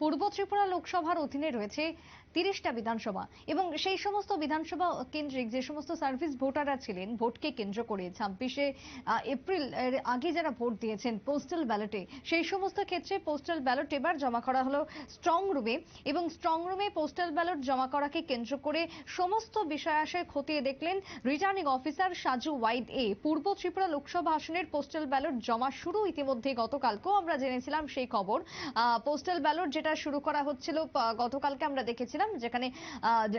পূর্ব ত্রিপুরা লোকসভার অধীনে রয়েছে তিরিশটা বিধানসভা এবং সেই সমস্ত বিধানসভা কেন্দ্রিক যে সমস্ত সার্ভিস ভোটাররা ছিলেন, ভোটকে কেন্দ্র করে ছাব্বিশে এপ্রিল আগে যারা ভোট দিয়েছেন পোস্টাল ব্যালটে সেই সমস্ত ক্ষেত্রে পোস্টাল ব্যালট এবার জমা করা হলো স্ট্রং রুমে এবং স্ট্রং রুমে পোস্টাল ব্যালট জমা করাকে কেন্দ্র করে সমস্ত বিষয় আশয় খতিয়ে দেখলেন রিটার্নিং অফিসার সাজু ওয়াইদ এ। পূর্ব ত্রিপুরা লোকসভা আসনের পোস্টাল ব্যালট জমা শুরু ইতিমধ্যে গতকালকেও আমরা জেনেছিলাম সেই খবর। পোস্টাল ব্যালট যেটা শুরু করা হচ্ছিল গতকালকে আমরা দেখেছিলাম, যেখানে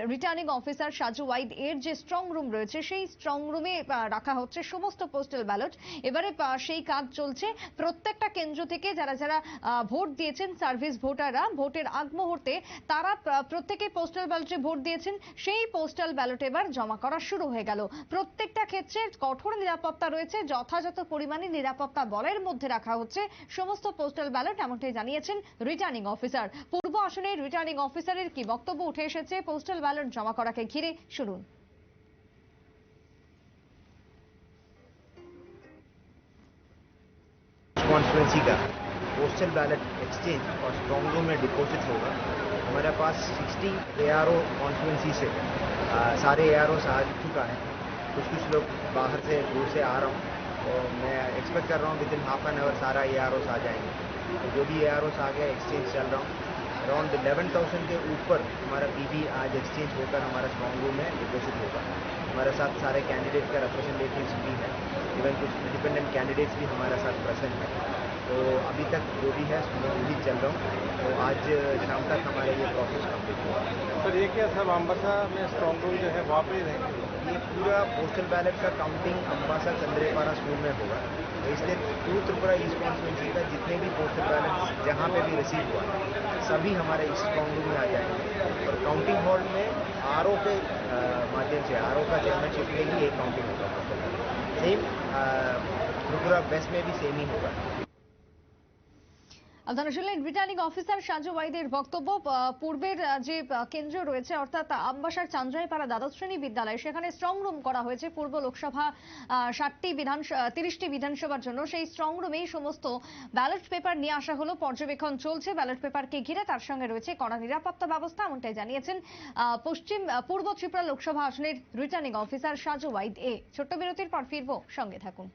রিটার্নিং অফিসার সাজু ওয়াইদ এর যে স্ট্রং রুম রয়েছে, সেই স্ট্রং রুমে রাখা হচ্ছে সমস্ত পোস্টাল ব্যালট এবারে সেই কাজ চলছে। প্রত্যেকটা কেন্দ্র থেকে যারা যারা ভোট দিয়েছেন সার্ভিস ভোটাররা, ভোটের আগ মুহূর্তে তারা প্র- প্রত্যেকে পোস্টাল ব্যালটে ভোট দিয়েছেন। সেই পোস্টাল ব্যালট এবার জমা করা শুরু হয়ে গেল। প্রত্যেকটা ক্ষেত্রে কঠোর নিরাপত্তা রয়েছে, যথাযথ পরিমাণে নিরাপত্তা বলের মধ্যে রাখা হচ্ছে। সমস্ত পোস্টাল ব্যালট এমনটাই জানিয়েছেন রিটার্নিং অফিসার পূর্ব আসনের রিটার্নিং অফিসারের কি বক্তব্য উঠে এসেছে পোস্টাল ব্যালট জমা করাকে ঘিরে শুনুন कॉन्स्टिट्यूंसी का पोस्टल बैलेट एक्सचेंज और स्ट्रॉन्ग रूम में डिपॉजिट होगा हमारे पास 60 ए आर ओ कॉन्स्टिट्यूंसी से आ, सारे ए आर आ चुका है कुछ कुछ लोग बाहर से दूर से आ रहा हूँ तो मैं एक्सपेक्ट कर रहा हूँ within half an hour सारा ए आर आ जाएंगे तो जो भी ए आर आ गया एक्सचेंज चल रहा हूँ। अराउंड इलेवन थाउज़ेंड के ऊपर हमारा पी आज एक्सचेंज होकर हमारा स्ट्रॉन्ग रूम में डिपॉजिट होगा। हमारे साथ सारे कैंडिडेट का रिप्रेजेंटेटिव्स भी है। इवन कुछ इंडिपेंडेंट कैंडिडेट्स भी हमारे साथ प्रेजेंट हैं। तो अभी तक जो भी है स्मूथली चल रहा हूँ। तो आज शाम तक हमारा ये प्रोसेस कंप्लीट हुआ। सर ये क्या सब अम्बसा में स्ट्रॉन्ग रूम जो है वहाँ पे ही रहेंगे? ये पूरा पोस्टल बैलेट का काउंटिंग अम्बासा चंद्रेपारा स्कूल में होगा। इसलिए पूर्व त्रिपुरा ईस्ट कॉन्स्टिट्यूंसी का जितने भी पहले जहाँ पे भी रिसीव हुआ सभी हमारे इस रूम में आ जाएँगे। और काउंटिंग हॉल में आरओ के माध्यम से आर का चेयरमैनशिप में ही एक काउंटिंग होगा। सेम त्रिपुरा बेस्ट में भी सेम ही होगा। আপনারা শুনলেন রিটার্নিং অফিসার সাজু ওয়াইদের বক্তব্য পূর্বের যে কেন্দ্র রয়েছে, অর্থাৎ আমবাসার চান্দ্রাইপাড়া দ্বাদশ শ্রেণি বিদ্যালয়, সেখানে স্ট্রং রুম করা হয়েছে পূর্ব লোকসভা ষাটটি বিধান তিরিশটি বিধানসভার জন্য। সেই স্ট্রং রুমেই সমস্ত ব্যালট পেপার নিয়ে আসা হলো, পর্যবেক্ষণ চলছে। ব্যালট পেপারকে ঘিরে তার সঙ্গে রয়েছে কড়া নিরাপত্তা ব্যবস্থা, এমনটাই জানিয়েছেন পশ্চিম পূর্ব ত্রিপুরা লোকসভা আসনের রিটার্নিং অফিসার সাজু ওয়াইদ এ ছোট্ট বিরতির পর ফিরবো, সঙ্গে থাকুন।